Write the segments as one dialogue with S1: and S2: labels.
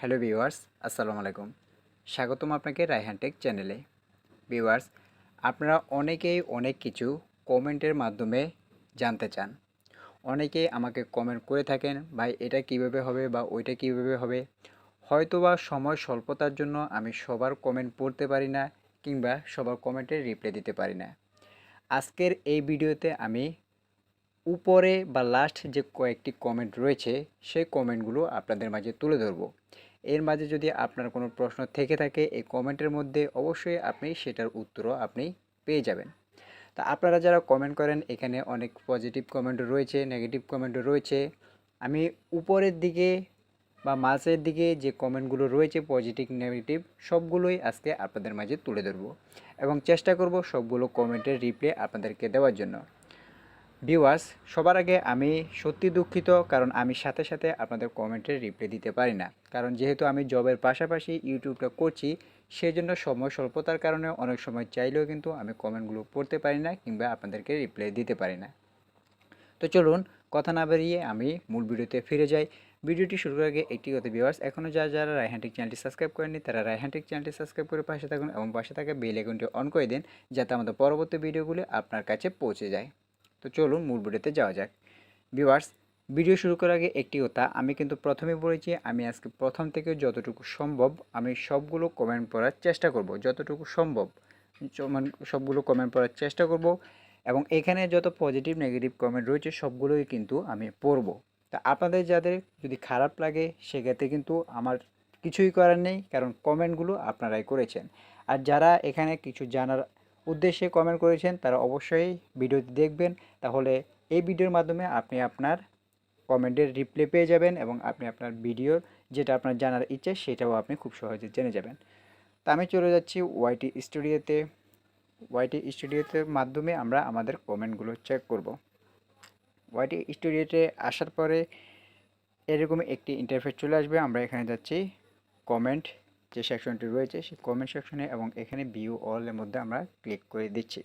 S1: Hello viewers, আসসালামু আলাইকুম। স্বাগতম আপনাকে রায়হান টেক চ্যানেলে। ভিউয়ার্স, আপনারা অনেকেই অনেক কিছু কমেন্টের মাধ্যমে জানতে চান। অনেকেই আমাকে কমেন্ট করে থাকেন, ভাই, এটা কীভাবে হবে বা ওইটা কীভাবে হবে? হয়তোবা সময় স্বল্পতার জন্য আমি সবার কমেন্ট পড়তে পারি না কিংবা সবার কমেন্টের রিপ্লাই দিতে পারি না। আজকের এই ভিডিওতে আমি উপরে বা লাস্ট যে কয়েকটি কমেন্ট রয়েছে, সেই কমেন্টগুলো আপনাদের মাঝে তুলে ধরবো। এর মাঝে যদি আপনার কোনো প্রশ্ন থেকে থাকে, এই কমেন্টের মধ্যে অবশ্যই আপনি সেটার উত্তরও আপনি পেয়ে যাবেন। তা আপনারা যারা কমেন্ট করেন, এখানে অনেক পজিটিভ কমেন্টও রয়েছে নেগেটিভ কমেন্টও রয়েছে। আমি উপরের দিকে বা মাঝের দিকে যে কমেন্টগুলো রয়েছে পজিটিভ নেগেটিভ সবগুলোই আজকে আপনাদের মাঝে তুলে ধরবো। এবং চেষ্টা করব সবগুলো কমেন্টের রিপ্লাই আপনাদেরকে দেওয়ার জন্য। ভিউয়ার্স সবার আগে আমি সত্যি দুঃখিত, কারণ আমি সাথে সাথে আপনাদের কমেন্টের রিপ্লাই দিতে পারি না। কারণ যেহেতু আমি জবের পাশাপাশি ইউটিউবটা করছি সেই জন্য সময় স্বল্পতার কারণে অনেক সময় চাইলেও কিন্তু আমি কমেন্টগুলো পড়তে পারি না কিংবা আপনাদেরকে রিপ্লাই দিতে পারি না। তো চলুন, কথা না বেরিয়ে আমি মূল ভিডিওতে ফিরে যাই। ভিডিওটি শুরু করার আগে একটি কথা ভিউয়ার্স এখনও যারা যারা রায়হান্টিক চ্যানেলটি সাবস্ক্রাইব করেননি, তারা রায়হান্টিক চ্যানেলটি সাবস্ক্রাইব করে পাশে থাকুন এবং পাশে থাকা বেল আইকনটি অন করে দিন, যাতে আমাদের পরবর্তী ভিডিওগুলি আপনার কাছে পৌঁছে যায়। তো চলুন মূল ভিডিওতে যাওয়া যাক। ভিউয়ার্স, ভিডিও শুরু করার আগে একটি কথা, আমি কিন্তু প্রথমে বলেছি, আমি আজকে প্রথম থেকে যতটুকু সম্ভব আমি সবগুলো কমেন্ট পড়ার চেষ্টা করব, যতটুকু সম্ভব মানে সবগুলো কমেন্ট পড়ার চেষ্টা করব এবং এখানে যত পজিটিভ নেগেটিভ কমেন্ট রয়েছে, সবগুলোই কিন্তু আমি পড়ব। তা আপনাদের যাদের যদি খারাপ লাগে, সেক্ষেত্রে কিন্তু আমার কিছুই করার নেই, কারণ কমেন্টগুলো আপনারাই করেছেন। আর যারা এখানে কিছু জানার উদ্দেশ্যে কমেন্ট করেছেন, তারা অবশ্যই ভিডিওটি দেখবেন। তাহলে এই ভিডিওর মাধ্যমে আপনি আপনার কমেন্টের রিপ্লাই পেয়ে যাবেন এবং আপনি আপনার ভিডিওর যেটা আপনার জানার ইচ্ছে সেটাও আপনি খুব সহজে জেনে যাবেন। তা আমি চলে যাচ্ছি ওয়াইটি স্টুডিওতে ওয়াইটি স্টুডিওতে মাধ্যমে আমরা আমাদের কমেন্টগুলো চেক করব। ওয়াইটি স্টুডিওতে আসার পরে এরকম একটি ইন্টারফেস চলে আসবে। আমরা এখানে যাচ্ছি কমেন্ট যে সেকশনটি রয়েছে সেই কমেন্ট সেকশনে এবং এখানে ভিউ অলের মধ্যে আমরা ক্লিক করে দিচ্ছি।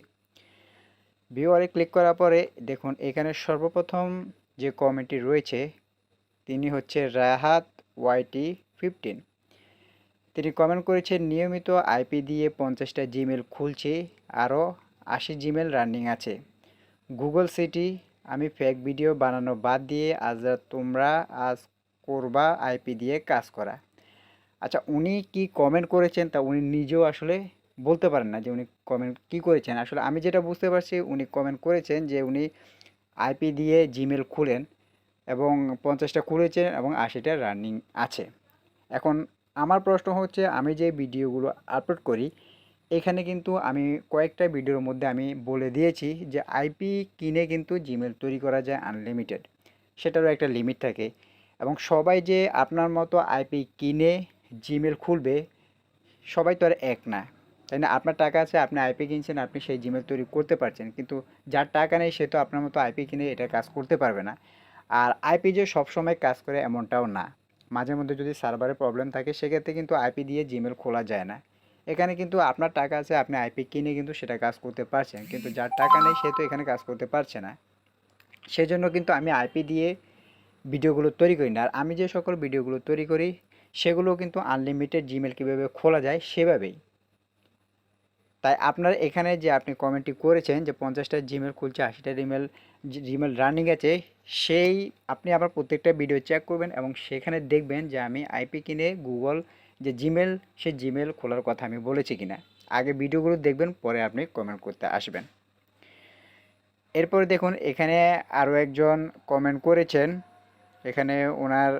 S1: ভিউ অলে ক্লিক করার পরে দেখুন, এখানে সর্বপ্রথম যে কমেন্টটি রয়েছে, তিনি হচ্ছে রাহাত ওয়াইটি ফিফটিন তিনি কমেন্ট করেছেন, নিয়মিত আইপি দিয়ে পঞ্চাশটা জিমেল খুলছি আরও আশি জিমেল রানিং আছে। গুগল সিটি আমি ফেক ভিডিও বানানো বাদ দিয়ে আজ তোমরা আজ করবা আইপি দিয়ে কাজ করা। আচ্ছা উনি কি কমেন্ট করেছেন তা উনি নিজেও আসলে বলতে পারেন না যে উনি কমেন্ট কি করেছেন। আসলে আমি যেটা বুঝতে পারছি উনি কমেন্ট করেছেন যে উনি আইপি দিয়ে জিমেল খুলেন এবং পঞ্চাশটা খুলেছেন এবং আশিটা রানিং আছে। এখন আমার প্রশ্ন হচ্ছে আমি যে ভিডিওগুলো আপলোড করি, এখানে কিন্তু আমি কয়েকটা ভিডিওর মধ্যে আমি বলে দিয়েছি যে আইপি কিনে কিন্তু জিমেল তৈরি করা যায় আনলিমিটেড সেটারও একটা লিমিট থাকে এবং সবাই যে আপনার মতো আইপি কিনে জিমেল খুলবে, সবাই তো আর এক না। তাই না? আপনার টাকা আছে, আপনি আইপি কিনছেন, আপনি সেই জিমেল তৈরি করতে পারছেন। কিন্তু যার টাকা নেই, সে তো আপনার মতো আইপি কিনে এটা কাজ করতে পারবে না। আর আইপি যে সবসময় কাজ করে এমনটাও না। মাঝে মধ্যে যদি সার্ভারে প্রবলেম থাকে, সেক্ষেত্রে কিন্তু আইপি দিয়ে জিমেল খোলা যায় না। এখানে কিন্তু আপনার টাকা আছে, আপনি আইপি কিনে কিন্তু সেটা কাজ করতে পারছেন। কিন্তু যার টাকা নেই, সে তো এখানে কাজ করতে পারছে না। সেই জন্য কিন্তু আমি আইপি দিয়ে ভিডিওগুলো তৈরি করি না। আর আমি যে সকল ভিডিওগুলো তৈরি করি সেগুলো কিন্তু আনলিমিটেড জিমেল কীভাবে খোলা যায় সেভাবেই। তাই আপনার এখানে যে আপনি কমেন্টটি করেছেন যে পঞ্চাশটা জিমেল খুলছে, আশিটা জিমেল জিমেল রানিং আছে, সেই আপনি আবার প্রত্যেকটা ভিডিও চেক করবেন এবং সেখানে দেখবেন যে আমি আইপি কিনে গুগল যে জিমেল সেই জিমেল খোলার কথা আমি বলেছি কিনা। আগে ভিডিওগুলো দেখবেন, পরে আপনি কমেন্ট করতে আসবেন। এরপরে দেখুন, এখানে আরও একজন কমেন্ট করেছেন। এখানে ওনার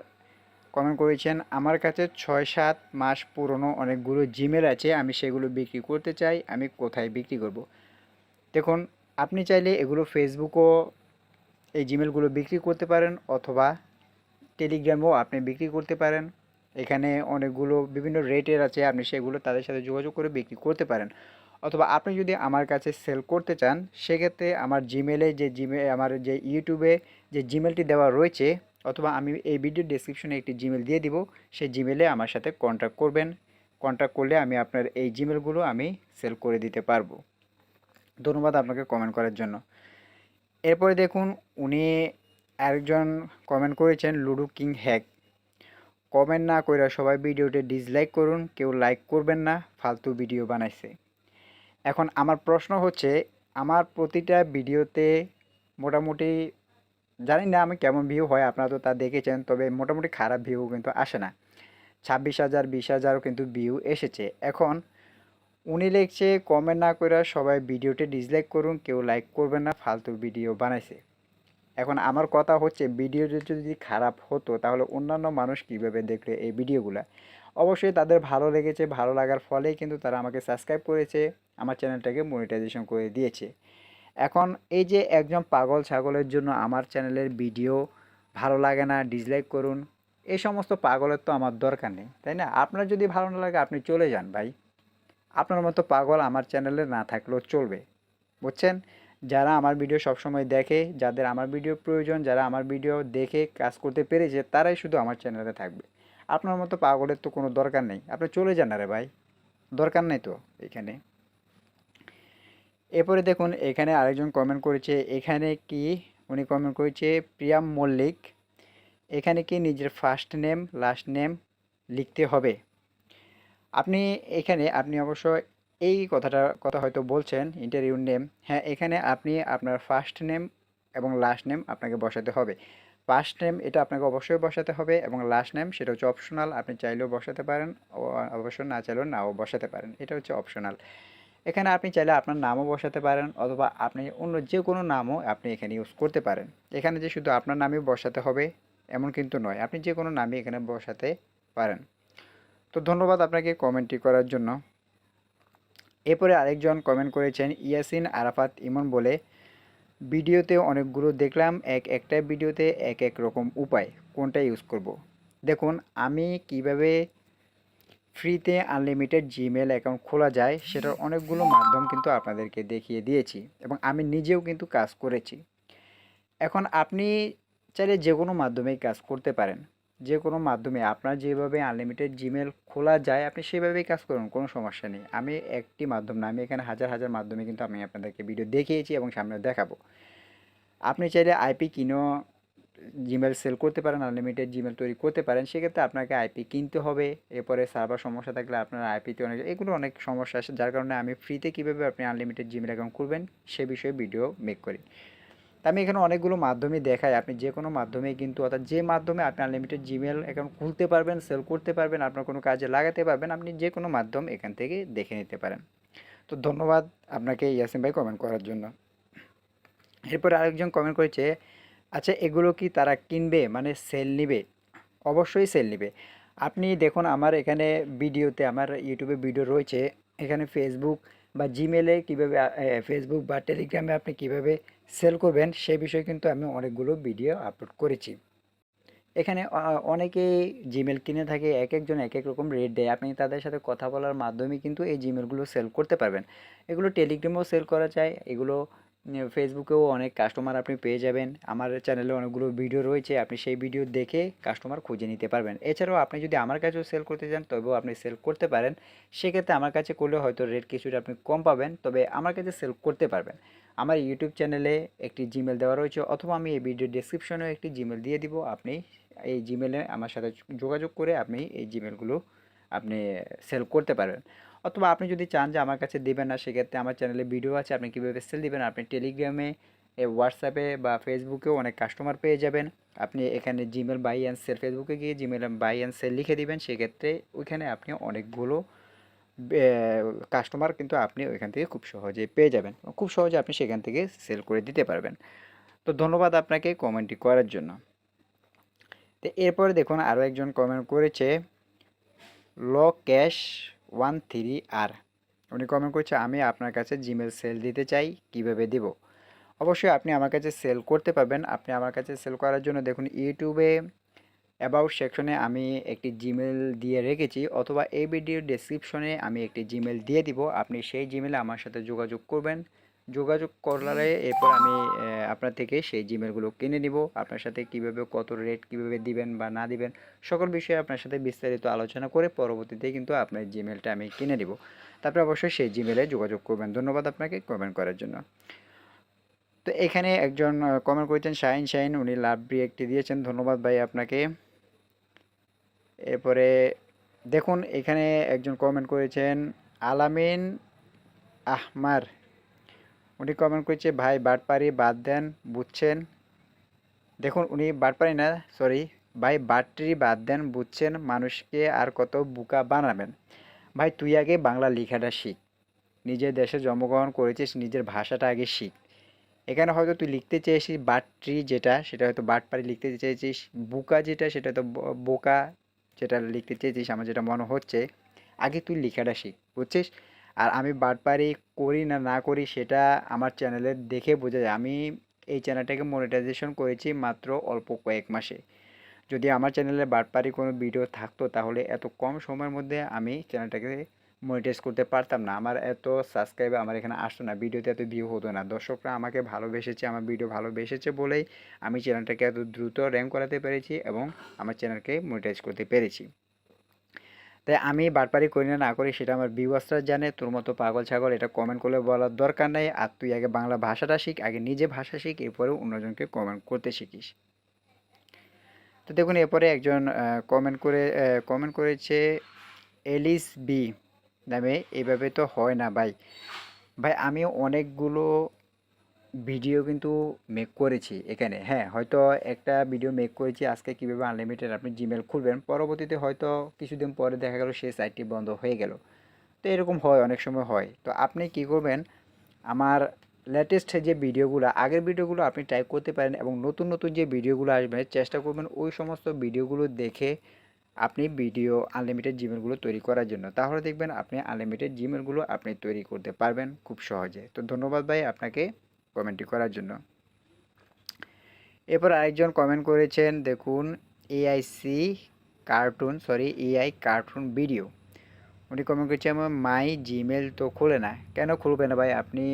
S1: কমেন্ট করেছেন, আমার কাছে ছয় সাত মাস পুরনো অনেকগুলো জিমেল আছে, আমি সেগুলো বিক্রি করতে চাই, আমি কোথায় বিক্রি করব। দেখুন, আপনি চাইলে এগুলো ফেসবুকও এই জিমেলগুলো বিক্রি করতে পারেন অথবা টেলিগ্রামও আপনি বিক্রি করতে পারেন এখানে অনেকগুলো বিভিন্ন রেটের আছে, আপনি সেগুলো তাদের সাথে যোগাযোগ করে বিক্রি করতে পারেন অথবা আপনি যদি আমার কাছে সেল করতে চান, সেক্ষেত্রে আমার জিমেলে যে জিমে, আমার যে ইউটিউবে যে জিমেলটি দেওয়া রয়েছে অথবা আমি এই ভিডিও ডেসক্রিপশনে একটি জিমেল দিয়ে দিব। সেই জিমেলে আমার সাথে কন্ট্যাক্ট করবেন। কন্ট্যাক্ট করলে আমি আপনার এই জিমেলগুলো আমি সেল করে দিতে পারব। ধন্যবাদ আপনাকে কমেন্ট করার জন্য। এরপরে দেখুন, উনি আরেকজন কমেন্ট করেছেন লুডো কিং হ্যাক কমেন্ট না কইরা সবাই ভিডিওতে ডিসলাইক করুন, কেউ লাইক করবেন না, ফালতু ভিডিও বানাইছে। এখন আমার প্রশ্ন হচ্ছে, আমার প্রতিটা ভিডিওতে মোটামুটি জানি না আমি কেমন ভিউ হয়, আপনারা তো তা দেখেছেন, তবে মোটামুটি খারাপ ভিউ কিন্তু আসে না। ছাব্বিশ হাজার, বিশ হাজারও কিন্তু ভিউ এসেছে। এখন উনি লিখছে কমেন্ট না করে সবাই ভিডিওতে ডিসলাইক করুন, কেউ লাইক করবেন না, ফালতু ভিডিও বানাইছে। এখন আমার কথা হচ্ছে, ভিডিওটি যদি খারাপ হতো, তাহলে অন্যান্য মানুষ কীভাবে দেখলে এই ভিডিওগুলো? অবশ্যই তাদের ভালো লেগেছে, ভালো লাগার ফলেই কিন্তু তারা আমাকে সাবস্ক্রাইব করেছে, আমার চ্যানেলটাকে মনিটাইজেশন করে দিয়েছে। এখন এই যে একজন পাগল ছাগলের জন্য আমার চ্যানেলের ভিডিও ভালো লাগে না ডিসলাইক করুন, এই সমস্ত পাগলের তো আমার দরকার নেই, তাই না? আপনার যদি ভালো না লাগে আপনি চলে যান ভাই। আপনার মতো পাগল আমার চ্যানেলে না থাকলেও চলবে, বুঝছেন? যারা আমার ভিডিও সবসময় দেখে, যাদের আমার ভিডিও প্রয়োজন, যারা আমার ভিডিও দেখে কাজ করতে পেরেছে, তারাই শুধু আমার চ্যানেলে থাকবে। আপনার মতো পাগলের তো কোনো দরকার নেই, আপনি চলে যান না রে ভাই, দরকার নেই তো এখানে। এরপরে দেখুন, এখানে আরেকজন কমেন্ট করেছে, এখানে কি? উনি কমেন্ট করেছে প্রিয়াম মল্লিক, এখানে কি নিজের ফার্স্ট নেম লাস্ট নেম লিখতে হবে? আপনি এখানে, আপনি অবশ্য এই কথাটা, কথা হয়তো বলছেন ইন্টারভিউর নেম হ্যাঁ এখানে আপনি আপনার ফার্স্ট নেম এবং লাস্ট নেম আপনাকে বসাতে হবে। ফার্স্ট নেম এটা আপনাকে অবশ্যই বসাতে হবে এবং লাস্ট নেম সেটা হচ্ছে অপশনাল আপনি চাইলেও বসাতে পারেন অবশ্য না চাইলেও নাও বসাতে পারেন, এটা হচ্ছে অপশনাল এখানে আপনি চাইলে আপনার নামও বসাতে পারেন অথবা আপনি অন্য যে কোনো নামও আপনি এখানে ইউজ করতে পারেন। এখানে যে শুধু আপনার নামই বসাতে হবে, এমন কিন্তু নয়। আপনি যে কোনো নামই এখানে বসাতে পারেন। তো ধন্যবাদ আপনাকে কমেন্টটি করার জন্য। এরপরে আরেকজন কমেন্ট করেছেন, ইয়াসিন আরাফাত ইমন বলে, ভিডিওতে অনেকগুলো দেখলাম, এক একটা ভিডিওতে এক এক রকম উপায়। কোনটা ইউজ করব। দেখুন, আমি কীভাবে ফ্রিতে আনলিমিটেড জিমেল অ্যাকাউন্ট খোলা যায়, সেটার অনেকগুলো মাধ্যম কিন্তু আপনাদেরকে দেখিয়ে দিয়েছি এবং আমি নিজেও কিন্তু কাজ করেছি। এখন আপনি চাইলে যে কোনো মাধ্যমেই কাজ করতে পারেন। যে কোনো মাধ্যমে আপনার যেভাবে আনলিমিটেড জিমেল খোলা যায়, আপনি সেভাবেই কাজ করুন, কোনো সমস্যা নেই। আমি একটি মাধ্যম না, আমি এখানে হাজার হাজার মাধ্যমে কিন্তু আমি আপনাদেরকে ভিডিও দেখিয়েছি এবং সামনে দেখাবো। আপনি চাইলে আইপি কিনো জিমেল সেল করতে পারেন আনলিমিটেড জিমেল তৈরি করতে পারেন, সেক্ষেত্রে আপনাকে আইপি কিনতে হবে। এরপরে সার্ভার সমস্যা থাকলে আপনার আইপিতে অনেক, এগুলো অনেক সমস্যা আসে, যার কারণে আমি ফ্রিতে কীভাবে আপনি আনলিমিটেড জিমেল অ্যাকাউন্ট করবেন সে বিষয়ে ভিডিও মেক করি। আমি এখানে অনেকগুলো মাধ্যমে দেখাই, আপনি যে কোনো মাধ্যমে কিন্তু, অর্থাৎ যে মাধ্যমে আপনি আনলিমিটেড জিমেল অ্যাকাউন্ট খুলতে পারবেন সেল করতে পারবেন, আপনার কোনো কাজে লাগাতে পারবেন, আপনি যে কোনো মাধ্যম এখান থেকে দেখে নিতে পারেন। তো ধন্যবাদ আপনাকে ইয়াসিম ভাই কমেন্ট করার জন্য। এরপরে আরেকজন কমেন্ট করেছে আচ্ছা এগুলো কি তারা কিনবে? মানে সেল নিবে? অবশ্যই সেল নিবে। আপনি দেখুন, আমার এখানে ভিডিওতে, আমার ইউটিউবে ভিডিও রয়েছে। এখানে ফেসবুক বা জিমেলে কীভাবে ফেসবুক বা টেলিগ্রামে আপনি কীভাবে সেল করবেন, সে বিষয়ে কিন্তু আমি অনেকগুলো ভিডিও আপলোড করেছি। এখানে অনেকেই জিমেল কিনে থাকে, এক একজন এক এক রকম রেট দেয়। আপনি তাদের সাথে কথা বলার মাধ্যমে কিন্তু এই জিমেলগুলো সেল করতে পারবেন। এগুলো টেলিগ্রামেও সেল করা যায়, এগুলো ফেসবুকেও অনেক কাস্টমার আপনি পেয়ে যাবেন। আমার চ্যানেলে অনেকগুলো ভিডিও রয়েছে, আপনি সেই ভিডিও দেখে কাস্টমার খুঁজে নিতে পারবেন। এছাড়াও আপনি যদি আমার কাছেও সেল করতে চান, তবেও আপনি সেল করতে পারেন। সেক্ষেত্রে আমার কাছে করলে হয়তো রেট কিছুটা আপনি কম পাবেন, তবে আমার কাছে সেল করতে পারবেন। আমার ইউটিউব চ্যানেলে একটি জিমেল দেওয়া রয়েছে, অথবা আমি এই ভিডিও ডিসক্রিপশনেও একটি জিমেল দিয়ে দিব। আপনি এই জিমেলে আমার সাথে যোগাযোগ করে আপনি এই জিমেলগুলো আপনি সেল করতে পারবেন। অথবা আপনি যদি চান যে আমার কাছে দেবেন না, সেক্ষেত্রে আমার চ্যানেলে ভিডিও আছে, আপনি কীভাবে সেল দেবেন, আপনি টেলিগ্রামে হোয়াটসঅ্যাপে বা ফেসবুকেও অনেক কাস্টমার পেয়ে যাবেন। আপনি এখানে জিমেল বাই অ্যান্ড সেল ফেসবুকে গিয়ে জিমেল বাই অ্যান্ড সেল লিখে দিবেন, সেক্ষেত্রে ওইখানে আপনি অনেকগুলো কাস্টমার কিন্তু আপনি ওইখান থেকে খুব সহজে পেয়ে যাবেন। খুব সহজে আপনি সেখান থেকে সেল করে দিতে পারবেন। তো ধন্যবাদ আপনাকে কমেন্টটি করার জন্য। তো এরপরে দেখুন আরও একজন কমেন্ট করেছে ল ক্যাশ ওয়ান থ্রি আর উনি কমেন্ট করছে, আমি আপনার কাছে জিমেল সেল দিতে চাই, কীভাবে দেব? অবশ্যই আপনি আমার কাছে সেল করতে পারবেন। আপনি আমার কাছে সেল করার জন্য দেখুন ইউটিউবে অ্যাবাউট সেকশনে আমি একটি জিমেল দিয়ে রেখেছি, অথবা এই ভিডিওর ডেসক্রিপশনে আমি একটি জিমেল দিয়ে দিব। আপনি সেই জিমেলে আমার সাথে যোগাযোগ করবেন। যোগাযোগ করলে এরপর আমি আপনার থেকে সেই জিমেলগুলো কিনে নিব। আপনার সাথে কীভাবে কত রেট কীভাবে দিবেন বা না দিবেন সকল বিষয়ে আপনার সাথে বিস্তারিত আলোচনা করে পরবর্তীতে কিন্তু আপনার জিমেলটা আমি কিনে দিব তারপরে অবশ্যই সেই জিমেলে যোগাযোগ করবেন। ধন্যবাদ আপনাকে কমেন্ট করার জন্য। তো এখানে একজন কমেন্ট করেছেন শাইন শাইন উনি লাভ একটি দিয়েছেন। ধন্যবাদ ভাই আপনাকে। এরপরে দেখুন এখানে একজন কমেন্ট করেছেন আলামিন আহমার উনি কমেন্ট করেছে, ভাই বাটপারি বাদ দেন, বুঝছেন? দেখুন, উনি বাটপারি না সরি ভাই বাটরি বাদ দেন, বুঝছেন? মানুষকে আর কত বুকা বানাবেন? ভাই, তুই আগে বাংলা লেখাটা শিখ। নিজের দেশে জন্মগ্রহণ করেছিস, নিজের ভাষাটা আগে শিখ। এখানে হয়তো তুই লিখতে চেয়েছিস বাটরি যেটা, সেটা হয়তো বাটপারি লিখতে চেয়েছিস, বুকা যেটা, সেটা তো বোকা যেটা লিখতে চেয়েছিস, আমার যেটা মনে হচ্ছে, আগে তুই লেখাটা শিখ, বুঝছিস? আর আমি বাটপারি করি না না করি সেটা আমার চ্যানেলে দেখে বোঝা যায়। আমি এই চ্যানেলটাকে মনিটাইজেশন করেছি মাত্র অল্প কয়েক মাসে। যদি আমার চ্যানেলে বাটপারি কোনো ভিডিও থাকতো তাহলে এত কম সময়ের মধ্যে আমি চ্যানেলটাকে মনিটাইজ করতে পারতাম না। আমার এত সাবস্ক্রাইবার আমার এখানে আসতো না ভিডিওতে এত ভিউ হতো না। দর্শকরা আমাকে ভালোবেসেছে, আমার ভিডিও ভালোবেসেছে বলেই আমি চ্যানেলটাকে এত দ্রুত র্যাঙ্ক করাতে পেরেছি এবং আমার চ্যানেলকে মনিটাইজ করতে পেরেছি। তাই আমি বাটপারি করি না না করি, সেটা আমার ভিউয়ার্সরা জানে, তোর মতো পাগল ছাগল এটা কমেন্ট করলে বলার দরকার নেই, আর তুই আগে বাংলা ভাষাটা শিখ, আগে নিজে ভাষা শিখ এরপরে অন্যজনকে কমেন্ট করতে শিখিস। তো দেখুন, এরপরে একজন কমেন্ট করে কমেন্ট করেছে এলিস বি নামে এইভাবে তো হয় না ভাই। ভাই আমি অনেকগুলো ভিডিও কিন্তু মেক করেছি এখানে। হ্যাঁ হয়তো একটা ভিডিও মেক করেছি, আজকে কীভাবে আনলিমিটেড আপনি জিমেল খুলবেন। পরবর্তীতে হয়তো কিছুদিন পরে দেখা গেল সেই সাইটটি বন্ধ হয়ে গেল। তো এরকম হয়, অনেক সময় হয়। তো আপনি কি করবেন, আমার লেটেস্ট যে ভিডিওগুলো আগের ভিডিওগুলো আপনি টাইপ করতে পারেন এবং নতুন নতুন যে ভিডিওগুলো আসবে, চেষ্টা করবেন ওই সমস্ত ভিডিওগুলো দেখে আপনি ভিডিও আনলিমিটেড জিমেলগুলো তৈরি করার জন্য। তাহলে দেখবেন আপনি আনলিমিটেড জিমেলগুলো আপনি তৈরি করতে পারবেন খুব সহজে। তো ধন্যবাদ ভাই, আপনাকে কমেন্টটি করার জন্য। এরপর আরেকজন কমেন্ট করেছেন, দেখুন AIC cartoon sorry AI cartoon video উনি কমেন্ট করেছে আমার মাই জিমেল তো খুলে না। কেন খুলবে না ভাই? আপনি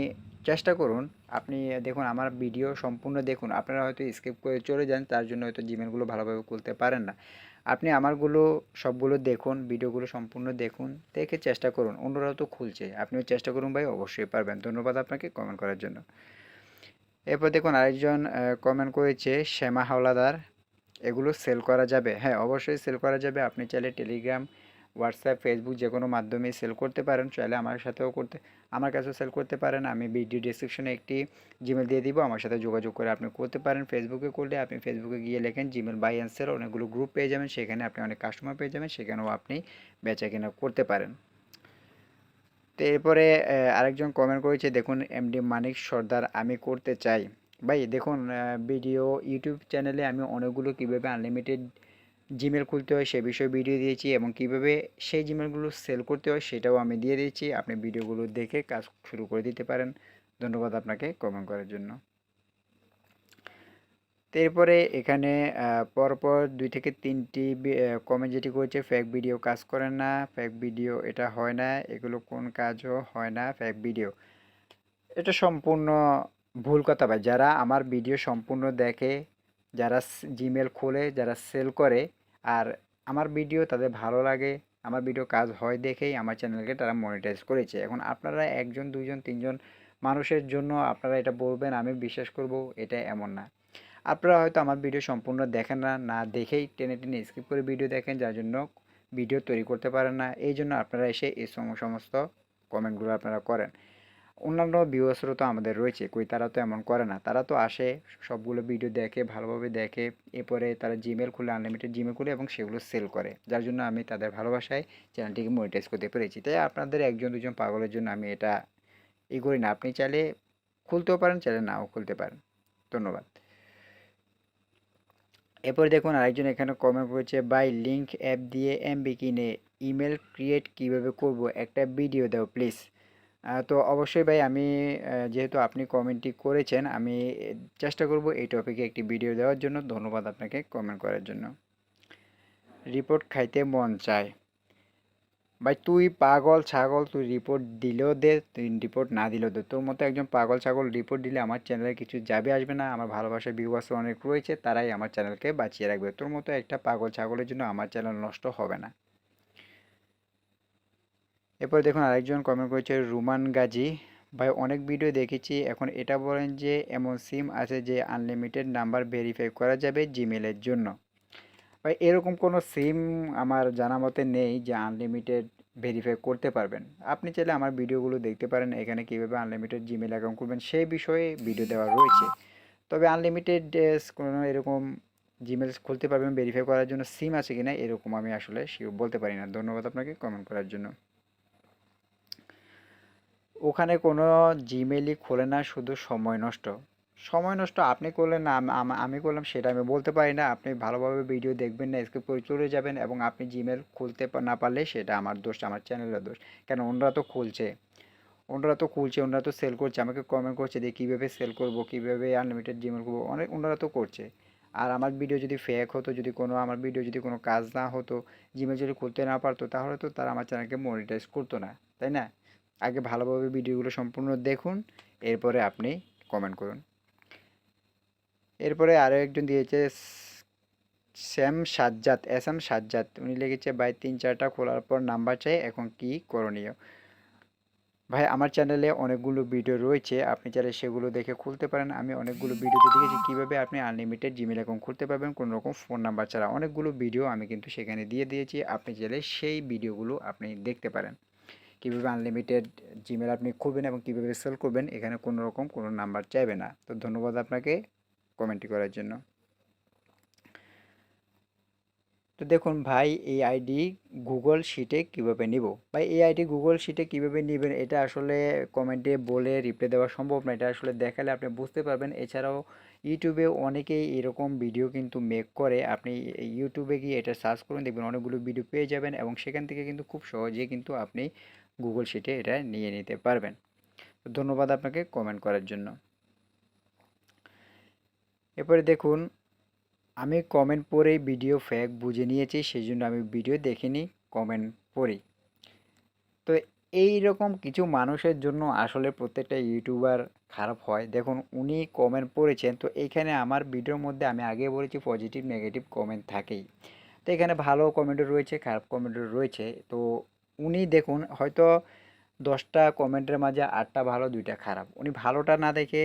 S1: চেষ্টা করুন। আপনি দেখুন, আমার ভিডিও সম্পূর্ণ দেখুন। আপনারা হয়তো স্কিপ করে চলে যান, তার জন্য হয়তো জিমেলগুলো ভালোভাবে খুলতে পারেন না। আপনি আমারগুলো সবগুলো দেখুন ভিডিওগুলো সম্পূর্ণ দেখুন, দেখে চেষ্টা করুন। অন্যরাও তো খুলছে। আপনিও চেষ্টা করুন ভাই, অবশ্যই পারবেন। ধন্যবাদ আপনাকে কমেন্ট করার জন্য। এরপর দেখুন আরেকজন কমেন্ট করেছে, শ্যামা হাওলাদার, এগুলো সেল করা যাবে। হ্যাঁ অবশ্যই সেল করা যাবে। আপনি চাইলে টেলিগ্রাম হোয়াটসঅ্যাপ ফেসবুক যে কোনো মাধ্যমে সেল করতে পারেন, চাইলে আমার সাথেও করতে, আমার কাছেও সেল করতে পারেন। আমি ভিডিও ডিসক্রিপশনে একটি জিমেল দিয়ে দিব, আমার সাথে যোগাযোগ করে আপনি করতে পারেন। ফেসবুকে করলে আপনি ফেসবুকে গিয়ে লেখেন জিমেল বাই অ্যান্ড সেল অনেকগুলো গ্রুপ পেয়ে যাবেন, সেখানে আপনি অনেক কাস্টমার পেয়ে যাবেন, সেখানেও আপনি বেচা কেনা করতে পারেন। তো এরপরে আরেকজন কমেন্ট করেছে, দেখুন এমডি মানিক সর্দার, আমি করতে চাই। ভাই, দেখুন ভিডিও ইউটিউব চ্যানেলে আমি অনেকগুলো কীভাবে আনলিমিটেড জিমেল খুলতে হয় সে বিষয়ে ভিডিও দিয়েছি এবং কীভাবে সেই জিমেলগুলো সেল করতে হয় সেটাও আমি দিয়ে দিয়েছি। আপনি ভিডিওগুলো দেখে কাজ শুরু করে দিতে পারেন। ধন্যবাদ আপনাকে কমেন্ট করার জন্য। এরপরে এখানে পরপর দুই থেকে তিনটি কমেন্ট যেটি করেছে ফেক ভিডিও কাজ করে না ফেক ভিডিও এটা হয় না, এগুলো কোন কাজও হয় না ফেক ভিডিও এটা সম্পূর্ণ ভুল কথা ভাই। যারা আমার ভিডিও সম্পূর্ণ দেখে, যারা জিমেল খোলে, যারা সেল করে, আর আমার ভিডিও তাদের ভালো লাগে, আমার ভিডিও কাজ হয় দেখেই আমার চ্যানেলকে তারা মনিটাইজ করেছে। এখন আপনারা একজন, দুইজন, তিনজন মানুষের জন্য আপনারা এটা বলবেন, আমি বিশ্বাস করব এটা এমন না। আপনারা হয়তো আমার ভিডিও সম্পূর্ণ দেখেন না না দেখেই টেনে টেনে স্কিপ করে ভিডিও দেখেন, যার জন্য ভিডিও তৈরি করতে পারেন না। এই জন্য আপনারা এসে এই সমস্ত কমেন্টগুলো আপনারা করেন। অন্যান্য ভিউয়ার্সরও তো আমাদের রয়েছে, কই তারা তো এমন করে না। তারা তো আসে, সবগুলো ভিডিও দেখে, ভালোভাবে দেখে, এরপরে তারা জিমেল খুলে আনলিমিটেড জিমেল খুলে এবং সেগুলো সেল করে। যার জন্য আমি তাদের ভালোবাসায় চ্যানেলটিকে মনিটাইজ করতে পেরেছি। তাই আপনাদের একজন, দুজন পাগলের জন্য আমি এটা ই করি না। আপনি চাইলে খুলতেও পারেন, চাইলে নাও খুলতে পারেন। ধন্যবাদ। এরপর দেখুন আরেকজন এখানে কমেন্ট করেছে বাই লিঙ্ক অ্যাপ দিয়ে এমবি কিনে ইমেল ক্রিয়েট কীভাবে করব? একটা ভিডিও দাও প্লিজ তো অবশ্যই ভাই, আমি যেহেতু আপনি কমেন্টটি করেছেন, আমি চেষ্টা করব এই টপিকে একটি ভিডিও দেওয়ার জন্য। ধন্যবাদ আপনাকে কমেন্ট করার জন্য। রিপোর্ট খাইতে মন চায়। ভাই, তুই পাগল ছাগল তুই রিপোর্ট দিলেও দে, তুই রিপোর্ট না দিলেও দে। তোর মতো একজন পাগল ছাগল রিপোর্ট দিলে আমার চ্যানেলে কিছু যাবে, আসবে না। আমার ভালোবাসার ভিউয়ার্স অনেক রয়েছে, তারাই আমার চ্যানেলকে বাঁচিয়ে রাখবে। তোর মতো একটা পাগল ছাগলের জন্য আমার চ্যানেল নষ্ট হবে না। এরপর দেখুন আরেকজন কমেন্ট করেছে, রুমান গাজী, ভাই, অনেক ভিডিও দেখেছি। এখন এটা বলেন যে, এমন সিম আছে যে আনলিমিটেড নাম্বার ভেরিফাই করা যাবে জিমেলের জন্য। ভাই, এরকম কোনো সিম আমার জানা মতে নেই যে আনলিমিটেড ভেরিফাই করতে পারবেন। আপনি চাইলে আমার ভিডিওগুলো দেখতে পারেন, এখানে কীভাবে আনলিমিটেড জিমেল অ্যাকাউন্ট করবেন সেই বিষয়ে ভিডিও দেওয়া রয়েছে। তবে আনলিমিটেড কোনো এরকম জিমেল খুলতে পারবেন ভেরিফাই করার জন্য সিম আছে কিনা, এরকম আমি আসলে বলতে পারি না। ধন্যবাদ আপনাকে কমেন্ট করার জন্য। ওখানে কোনো জিমেলই খোলে না, শুধু সময় নষ্ট। সময় নষ্ট আপনি করলেন না, আম- করলাম সেটা আমি বলতে পারি না। আপনি ভালোভাবে ভিডিও দেখবেন না স্কিপ করে চলে যাবেন এবং আপনি জিমেল খুলতে না পারলে সেটা আমার দোষ, আমার চ্যানেলের দোষ। কেন ওনারা তো খুলছে। ওনারা তো খুলছে ওনারা তো সেল করছে, আমাকে কমেন্ট করছে যে কীভাবে সেল করব, কীভাবে আনলিমিটেড জিমেল করব অনেক ওনারা তো করছে। আর আমার ভিডিও যদি ফেক হতো, যদি কোনো, আমার ভিডিও যদি কোনো কাজ না হতো জিমেল যদি খুলতে না পারতো, তাহলে তো তারা আমার চ্যানেলকে মনিটাইজ করতো না, তাই না? আগে ভালোভাবে ভিডিওগুলো সম্পূর্ণ দেখুন, এরপরে আপনি কমেন্ট করুন। এরপরে আরও একজন দিয়েছে শ্যাম সাজ্জাদ, এস এম সাজ্জাদ। উনি লিখেছে, ভাই, তিন চারটা খোলার পর নাম্বার চাই, এখন কি করণীয়? ভাই, আমার চ্যানেলে অনেকগুলো ভিডিও রয়েছে, আপনি চাইলে সেগুলো দেখে খুলতে পারেন। আমি অনেকগুলো ভিডিওতে দেখেছি, কীভাবে আপনি আনলিমিটেড জিমেল অ্যাকাউন্ট খুলতে পারবেন, কোনো রকম ফোন নাম্বার ছাড়া। অনেকগুলো ভিডিও আমি কিন্তু সেখানে দিয়ে দিয়েছি, আপনি চাইলে সেই ভিডিওগুলো আপনি দেখতে পারেন। কীভাবে আনলিমিটেড জিমেল আপনি খুলবেন এবং কীভাবে সেল করবেন, এখানে কোনো রকম কোনো নাম্বার চাইবে না। তো ধন্যবাদ আপনাকে। কমেন্টটি করার জন্য। তো দেখুন ভাই, এই আইডি গুগল শিটে কীভাবে নিব? ভাই, এই আইডি গুগল শিটে কীভাবে নেবেন? এটা আসলে কমেন্টে বলে রিপ্লাই দেওয়া সম্ভব না। এটা আসলে দেখালে আপনি বুঝতে পারবেন। এছাড়াও ইউটিউবে অনেকেই এরকম ভিডিও কিন্তু মেক করে। আপনি ইউটিউবে গিয়ে এটা সার্চ করুন, দেখবেন অনেকগুলো ভিডিও পেয়ে যাবেন এবং সেখান থেকে কিন্তু খুব সহজেই কিন্তু আপনি গুগল শিটে এটা নিয়ে নিতে পারবেন। ধন্যবাদ আপনাকে কমেন্ট করার জন্য। এরপরে দেখুন, আমি কমেন্ট পড়েই ভিডিও ফ্যাক বুঝে নিয়েছি সেই জন্য আমি ভিডিও দেখিনি কমেন্ট পড়ি। তো এই রকম কিছু মানুষের জন্য আসলে প্রত্যেকটা ইউটিউবার খারাপ হয়। দেখুন, উনি কমেন্ট পড়েছেন, তো এইখানে আমার ভিডিওর মধ্যে আমি আগে বলেছি পজিটিভ নেগেটিভ কমেন্ট থাকেই। তো এখানে ভালো কমেন্টও রয়েছে, খারাপ কমেন্টও রয়েছে। তো উনি দেখুন, হয়তো দশটা কমেন্টের মাঝে আটটা ভালো, দুইটা খারাপ। উনি ভালোটা না দেখে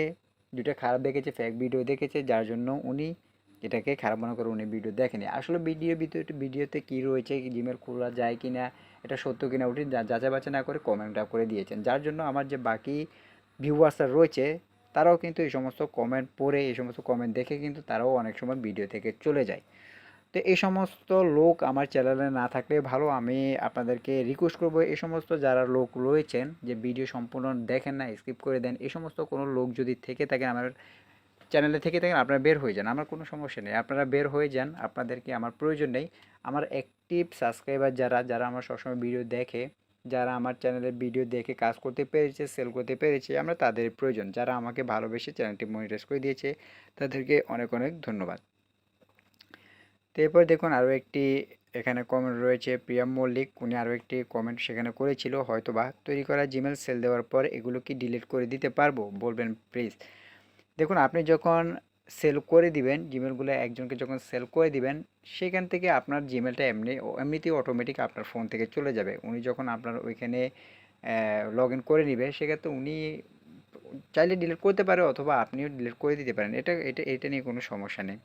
S1: দুইটা খারাপ দেখেছে ফেক ভিডিও দেখেছে, যার জন্য উনি এটাকে খারাপ মনে করে উনি ভিডিও দেখেনি। আসলে ভিডিও ভিতরে ভিডিওতে কী রয়েছে জিমের খোলা যায় কি না এটা সত্য কি না উঠে যাচাই বাচা না করে কমেন্টটা করে দিয়েছেন। যার জন্য আমার যে বাকি ভিউয়ার্সরা রয়েছে, তারাও কিন্তু এই সমস্ত কমেন্ট পড়ে, এই সমস্ত কমেন্ট দেখে কিন্তু তারাও অনেক সময় ভিডিও থেকে চলে যায়। তো এই সমস্ত লোক আমার চ্যানেলে না থাকলে ভালো, আমি আপনাদেরকে রিকোয়েস্ট করব এই সমস্ত যারা লোক রয়েছেন যে ভিডিও সম্পূর্ণ দেখেন না স্কিপ করে দেন, এই সমস্ত কোনো লোক যদি থেকে থাকেন, আমার চ্যানেলে থেকে থাকেন, আপনারা বের হয়ে যান, আমার কোনো সমস্যা নেই, আপনারা বের হয়ে যান, আপনাদেরকে আমার প্রয়োজন নেই। আমার অ্যাক্টিভ সাবস্ক্রাইবার যারা যারা আমার সবসময় ভিডিও দেখে, যারা আমার চ্যানেলের ভিডিও দেখে কাজ করতে পেরেছে সেল করতে পেরেছে, আমরা তাদের প্রয়োজন, যারা আমাকে ভালোবেসে চ্যানেলটি মনিটাইজ করে দিয়েছে, তাদেরকে অনেক অনেক ধন্যবাদ। তো এরপর দেখুন আরও একটি এখানে কমেন্ট রয়েছে প্রিয়াম মল্লিক। উনি আরও একটি কমেন্ট সেখানে করেছিল হয়তো বা তৈরি করা জিমেল সেল দেওয়ার পর এগুলো কি ডিলিট করে দিতে পারব? বলবেন প্লিজ দেখুন, আপনি যখন সেল করে দিবেন জিমেলগুলো একজনকে যখন সেল করে দিবেন, সেখান থেকে আপনার জিমেলটা এমনি, এমনিতেই অটোমেটিক আপনার ফোন থেকে চলে যাবে। উনি যখন আপনার ওইখানে লগ ইন করে নেবে, সেক্ষেত্রে উনি চাইলে ডিলিট করতে পারে অথবা আপনিও ডিলিট করে দিতে পারেন। এটা এটা এটা নিয়ে কোনো সমস্যা নেই।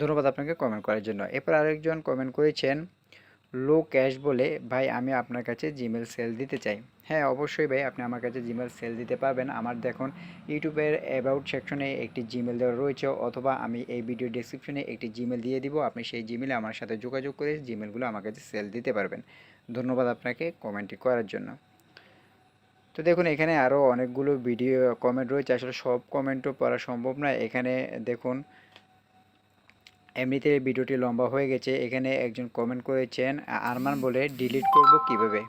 S1: ধন্যবাদ আপনাকে কমেন্ট করার জন্য। এরপর আরেকজন কমেন্ট করেছেন, লো ক্যাশ বলে, ভাই, আমি আপনার কাছে জিমেল সেল দিতে চাই। হ্যাঁ অবশ্যই ভাই, আপনি আমার কাছে জিমেল সেল দিতে পারবেন। আমার দেখুন, ইউটিউবের অ্যাবাউট সেকশনে একটি জিমেল দেওয়া রয়েছে, অথবা আমি এই ভিডিও ডিসক্রিপশনে একটি জিমেল দিয়ে দিব। আপনি সেই জিমেলে আমার সাথে যোগাযোগ করে জিমেলগুলো আমার কাছে সেল দিতে পারবেন। ধন্যবাদ আপনাকে কমেন্টটি করার জন্য। তো দেখুন, এখানে আরও অনেকগুলো ভিডিও কমেন্ট রয়েছে। আসলে সব কমেন্টও পড়া সম্ভব নয়। এখানে দেখুন এমনিতে ভিডিওটি লম্বা হয়ে গেছে, এখানে একজন কমেন্ট করেছেন, আরমান বলে ডিলিট করব কীভাবে?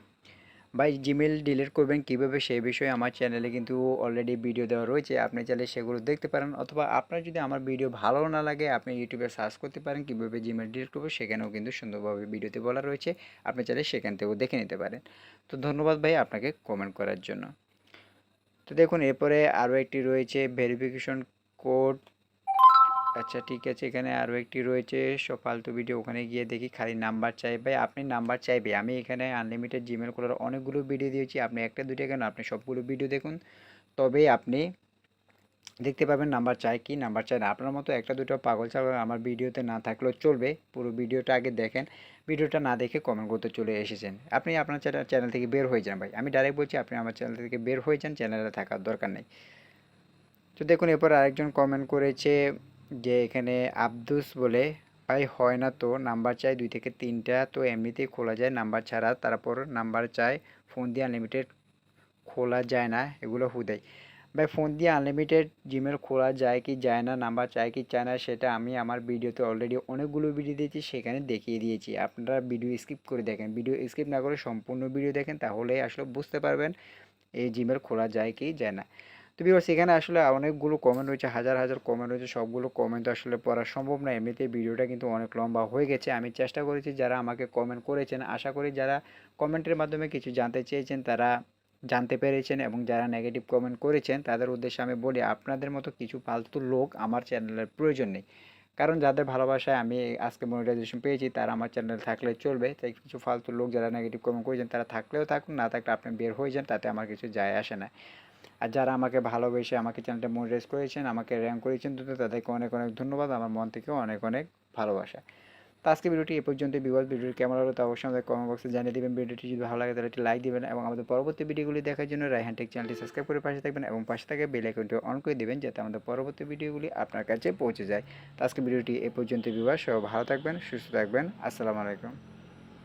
S1: ভাই জিমেল ডিলিট করবেন কীভাবে সেই বিষয়ে আমার চ্যানেলে কিন্তু অলরেডি ভিডিও দেওয়া রয়েছে, আপনি চাইলে সেগুলো দেখতে পারেন, অথবা আপনার যদি আমার ভিডিও ভালো না লাগে, আপনি ইউটিউবে সার্চ করতে পারেন, কীভাবে জিমেল ডিলিট করব সেখানেও কিন্তু সুন্দরভাবে ভিডিওতে বলা রয়েছে, আপনি চাইলে সেখান থেকেও দেখে নিতে পারেন। তো ধন্যবাদ ভাই আপনাকে কমেন্ট করার জন্য। তো দেখুন, এরপরে আরও একটি রয়েছে ভেরিফিকেশন কোড আচ্ছা ঠিক আছে। এখানে আরও একটি রয়েছে, সব ফালতু ভিডিও ওখানে গিয়ে দেখি খালি নাম্বার চাইবে। আপনি নাম্বার চাইবে। আমি এখানে আনলিমিটেড জিমেল করার অনেকগুলো ভিডিও দিয়েছি। আপনি একটা, দুইটা কেন? আপনি সবগুলো ভিডিও দেখুন। তবেই আপনি দেখতে পাবেন নাম্বার চাই কি নাম্বার চাই না। আপনার মতো একটা, দুটো পাগল ছাগল আমার ভিডিওতে না থাকলেও চলবে। পুরো ভিডিওটা আগে দেখেন। ভিডিওটা না দেখে কমেন্ট করতে চলে এসেছেন। আপনি আপনার চ্যানেল চ্যানেল থেকে বের হয়ে যান ভাই। আমি ডাইরেক্ট বলছি, আপনি আমার চ্যানেল থেকে বের হয়ে যান। চ্যানেলে থাকার দরকার নেই। তো দেখুন, এরপর আরেকজন কমেন্ট করেছে যে এখানে আবদুস বলে, ভাই, হয় না তো, নাম্বার চাই দুই থেকে তিনটা। তো এমনিতেই খোলা যায় নাম্বার ছাড়া, তারপর নাম্বার চাই ফোন দিয়ে আনলিমিটেড খোলা যায় না, এগুলো হুদাই ভাই, ফোন দিয়ে আনলিমিটেড জিমেল খোলা যায় কি যায় না, নাম্বার চায় কি চায় না, সেটা আমি আমার ভিডিওতে অলরেডি অনেকগুলো ভিডিও দিয়েছি, সেখানে দেখিয়ে দিয়েছি। আপনারা ভিডিও স্কিপ করে দেখেন। ভিডিও স্কিপ না করে সম্পূর্ণ ভিডিও দেখেন তাহলে আসলে বুঝতে পারবেন এই জিমেল খোলা যায় কি যায় না। তো বিকজ সেখানে আসলে অনেকগুলো কমেন্ট রয়েছে, হাজার হাজার কমেন্ট রয়েছে, সবগুলো কমেন্ট আসলে পড়া সম্ভব না। এমনিতে ভিডিওটা কিন্তু অনেক লম্বা হয়ে গেছে। আমি চেষ্টা করেছি যারা আমাকে কমেন্ট করেছেন, আশা করি যারা কমেন্টের মাধ্যমে কিছু জানতে চেয়েছেন, তারা জানতে পেরেছেন এবং যারা নেগেটিভ কমেন্ট করেছেন, তাদের উদ্দেশ্যে আমি বলি, আপনাদের মতো কিছু ফালতু লোক আমার চ্যানেলের প্রয়োজন নেই। কারণ যাদের ভালোবাসায় আমি আজকে মনিটাইজেশন পেয়েছি, তারা আমার চ্যানেল থাকলে চলবে। তাই কিছু ফালতু লোক যারা নেগেটিভ কমেন্ট করেছেন, তারা থাকলেও থাকুন না থাকলে আপনি বের হয়ে যান, তাতে আমার কিছু যায় আসে না। আর যারা আমাকে ভালোবেসে আমাকে চ্যানেলটা মনিটাইজ করেছেন, আমাকে র্যাঙ্ক করেছেন, তো তাদেরকে অনেক অনেক ধন্যবাদ। আমার মন থেকে অনেক অনেক ভালোবাসা। তো আজকে ভিডিওটি এ পর্যন্ত বিবাদ ভিডিওটি কেমন লাগল তা অবশ্যই আমাদের কমেন্ট বক্সে জানিয়ে দেবেন। ভিডিওটি যদি ভালো লাগে তাহলে একটি লাইক দেবেন এবং আমাদের পরবর্তী ভিডিওগুলি দেখার জন্য রাইহান টেক চ্যানেলটি সাবস্ক্রাইব করে পাশে থাকবেন এবং পাশে থাকে বেল আইকনটি অন করে দেবেন যাতে আমাদের পরবর্তী ভিডিওগুলি আপনার কাছে পৌঁছে যায়। তো আজকে ভিডিওটি এ পর্যন্ত বিবাদ সব ভালো থাকবেন, সুস্থ থাকবেন। আসসালামু আলাইকুম।